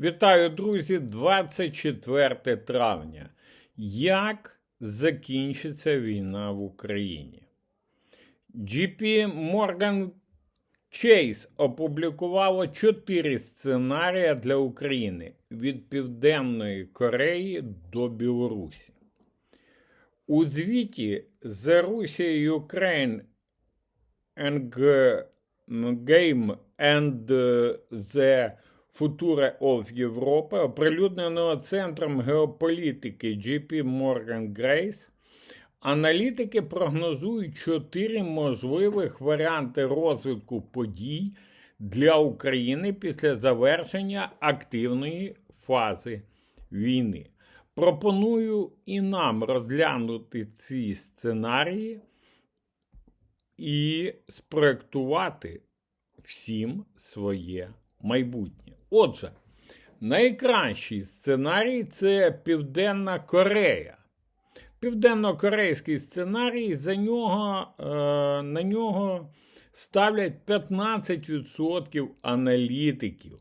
Вітаю, друзі! 24 травня. Як закінчиться війна в Україні? JP Morgan Chase опублікувало чотири сценарії для України від Південної Кореї до Білорусі. У звіті The Russia Ukraine Game and the Future of Європи, оприлюдненого Центром геополітики JP Morgan Grace, аналітики прогнозують чотири можливих варіанти розвитку подій для України після завершення активної фази війни. Пропоную і нам розглянути ці сценарії і спроектувати всім своє майбутнє. Отже, найкращий сценарій це Південна Корея. Південно-корейський сценарій за нього, е, на нього ставлять 15% аналітиків.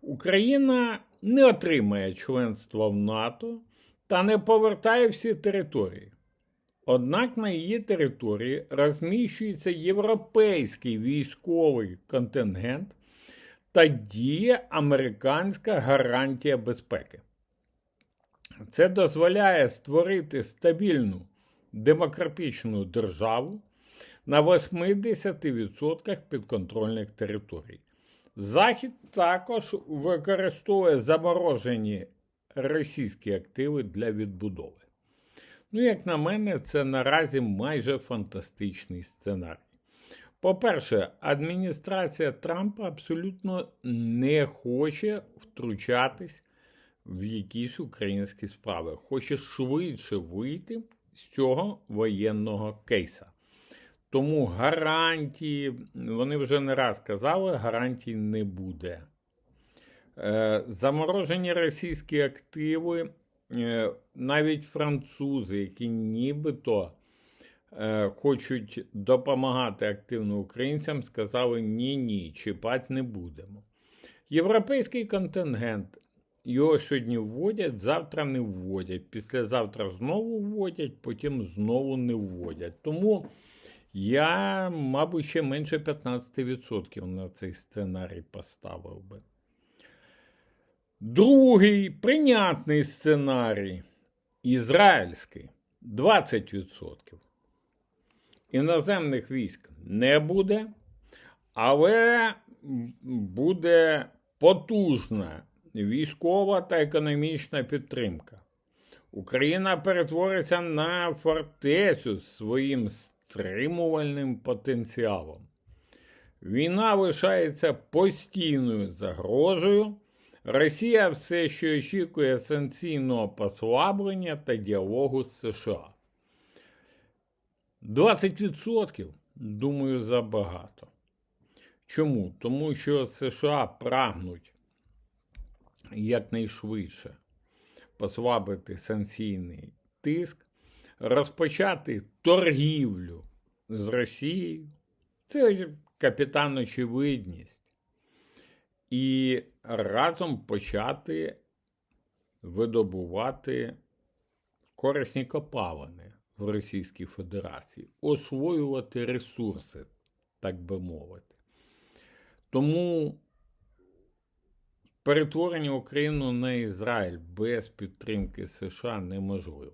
Україна не отримає членства в НАТО та не повертає всі території. Однак на її території розміщується європейський військовий контингент та діє американська гарантія безпеки. Це дозволяє створити стабільну демократичну державу на 80% підконтрольних територій. Захід також використовує заморожені російські активи для відбудови. Ну, як на мене, це наразі майже фантастичний сценарій. По-перше, адміністрація Трампа абсолютно не хоче втручатись в якісь українські справи, хоче швидше вийти з цього воєнного кейса. Тому гарантії, вони вже не раз казали, гарантій не буде. Е, заморожені російські активи, е, навіть французи, які нібито хочуть допомагати активно українцям, сказали ні-ні, чіпати не будемо. Європейський контингент. Його сьогодні вводять, завтра не вводять. Післязавтра знову вводять, потім знову не вводять. Тому я, мабуть, ще менше 15% на цей сценарій поставив би. Другий прийнятний сценарій ізраїльський 20%. Іноземних військ не буде, але буде потужна військова та економічна підтримка. Україна перетвориться на фортецю з своїм стримувальним потенціалом. Війна лишається постійною загрозою. Росія все ще очікує санкційного послаблення та діалогу з США. 20% думаю забагато. Чому? Тому що США прагнуть якнайшвидше послабити санкційний тиск, розпочати торгівлю з Росією. Це капітан очевидність. І разом почати видобувати корисні копалини в Російській Федерації, освоювати ресурси, так би мовити. Тому перетворення України на Ізраїль без підтримки США неможливо.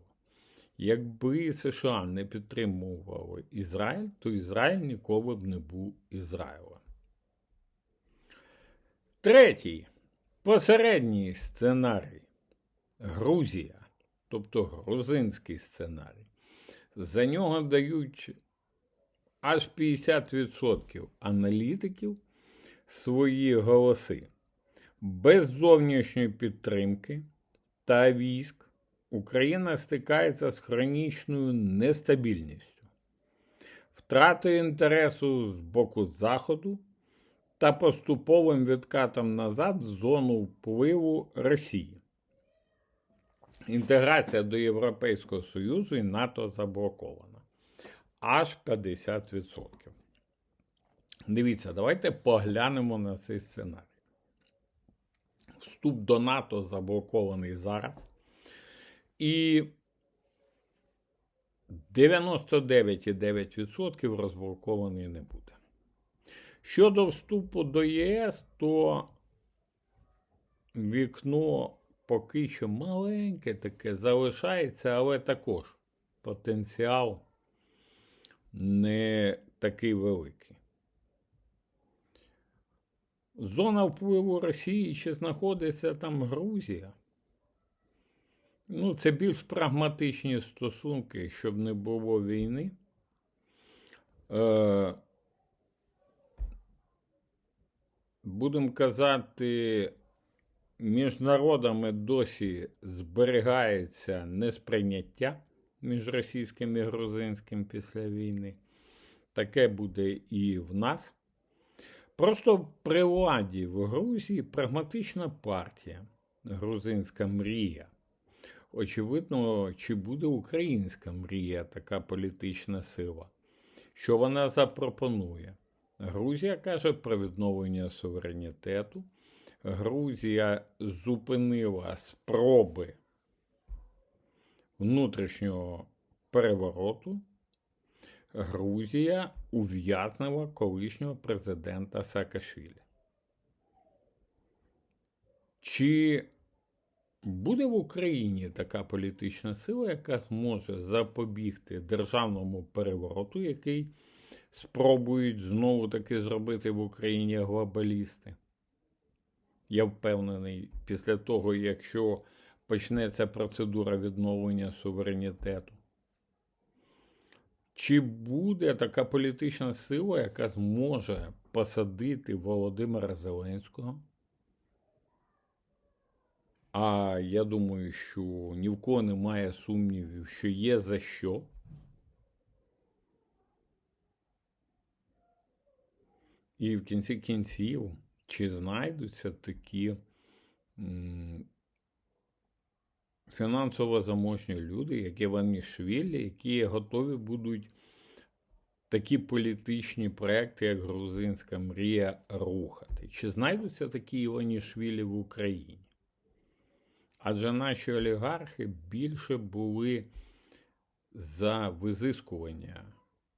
Якби США не підтримували Ізраїль, то Ізраїль ніколи б не був Ізраїлем. Третій посередній сценарій Грузія, тобто грузинський сценарій. За нього дають аж 50% аналітиків свої голоси. Без зовнішньої підтримки та військ Україна стикається з хронічною нестабільністю, втратою інтересу з боку Заходу та поступовим відкатом назад в зону впливу Росії. Інтеграція до Європейського Союзу і НАТО заблокована. Аж 50%. Дивіться, давайте поглянемо на цей сценарій. Вступ до НАТО заблокований зараз. І 99,9% розблокований не буде. Щодо вступу до ЄС, то вікно поки що маленьке таке залишається, але також потенціал не такий великий. Зона впливу Росії чи знаходиться там Грузія? Ну, це більш прагматичні стосунки, щоб не було війни. Е, Будемо казати, між народами досі зберігається несприйняття між російським і грузинським після війни. Таке буде і в нас. Просто при владі в Грузії прагматична партія, грузинська мрія. Очевидно, чи буде українська мрія, така політична сила. Що вона запропонує? Грузія каже про відновлення суверенітету. Грузія зупинила спроби внутрішнього перевороту. Грузія ув'язнила колишнього президента Саакашвілі. Чи буде в Україні така політична сила, яка зможе запобігти державному перевороту, який спробують знову таки зробити в Україні глобалісти? Я впевнений, після того, якщо почнеться процедура відновлення суверенітету. Чи буде така політична сила, яка зможе посадити Володимира Зеленського? А я думаю, що ні в кого немає сумнівів, що є за що. І в кінці кінців, чи знайдуться такі фінансово заможні люди, як Іванішвілі, які готові будуть такі політичні проекти, як Грузинська мрія, рухати? Чи знайдуться такі Іванішвілі в Україні? Адже наші олігархи більше були за визискування,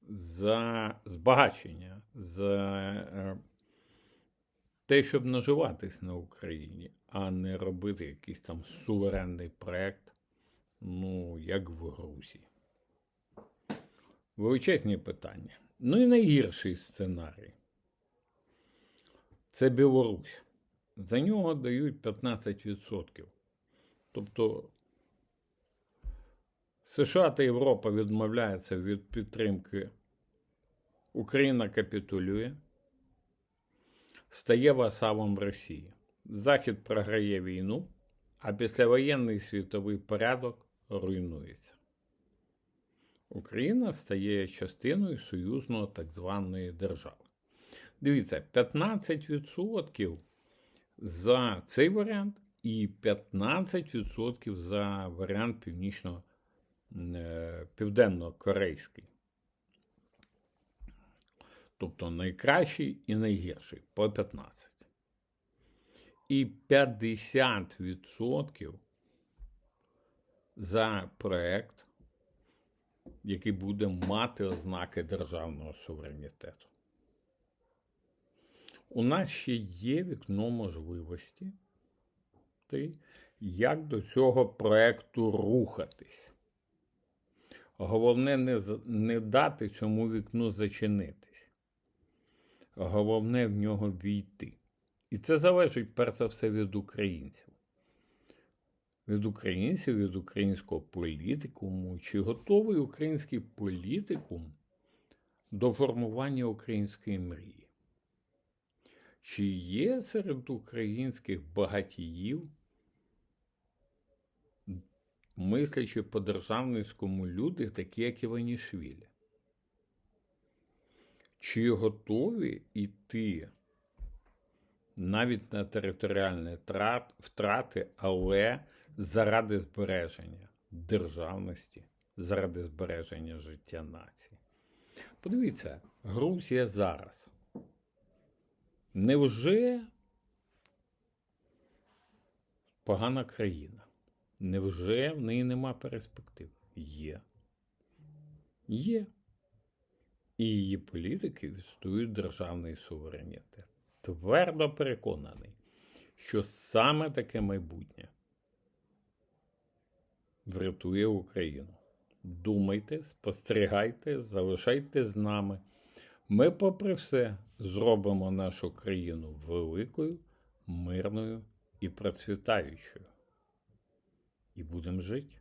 за збагачення, за е, те, щоб наживатись на Україні, а не робити якийсь там суверенний проект, ну, як в Грузії. Величезні питання. Ну і найгірший сценарій це Білорусь. За нього дають 15%. Тобто США та Європа відмовляються від підтримки. Україна капітулює, стає васалом Росії. Захід програє війну, а післявоєнний світовий порядок руйнується. Україна стає частиною союзного так званої держави. Дивіться, 15% за цей варіант і 15% за варіант північно південно-корейський. Тобто найкращий і найгірший по 15. І 50% за проект, який буде мати ознаки державного суверенітету. У нас ще є вікно можливості, як до цього проекту рухатись. Головне не, не дати цьому вікну зачинитись. Головне в нього війти. І це залежить перш за все від українців. Від українців, від українського політикуму, чи готовий український політикум до формування української мрії? Чи є серед українських багатіїв мислячи по державницькому люди, такі як Іванішвілі? Чи готові йти навіть на територіальні втрати, але заради збереження державності, заради збереження життя нації? Подивіться, Грузія зараз. Невже погана країна. Невже в неї нема перспектив? Є. Є. І її політики відстоюють державний суверенітет. Твердо переконаний, що саме таке майбутнє врятує Україну. Думайте, спостерігайте, залишайте з нами. Ми, попри все, зробимо нашу країну великою, мирною і процвітаючою. І будемо жити.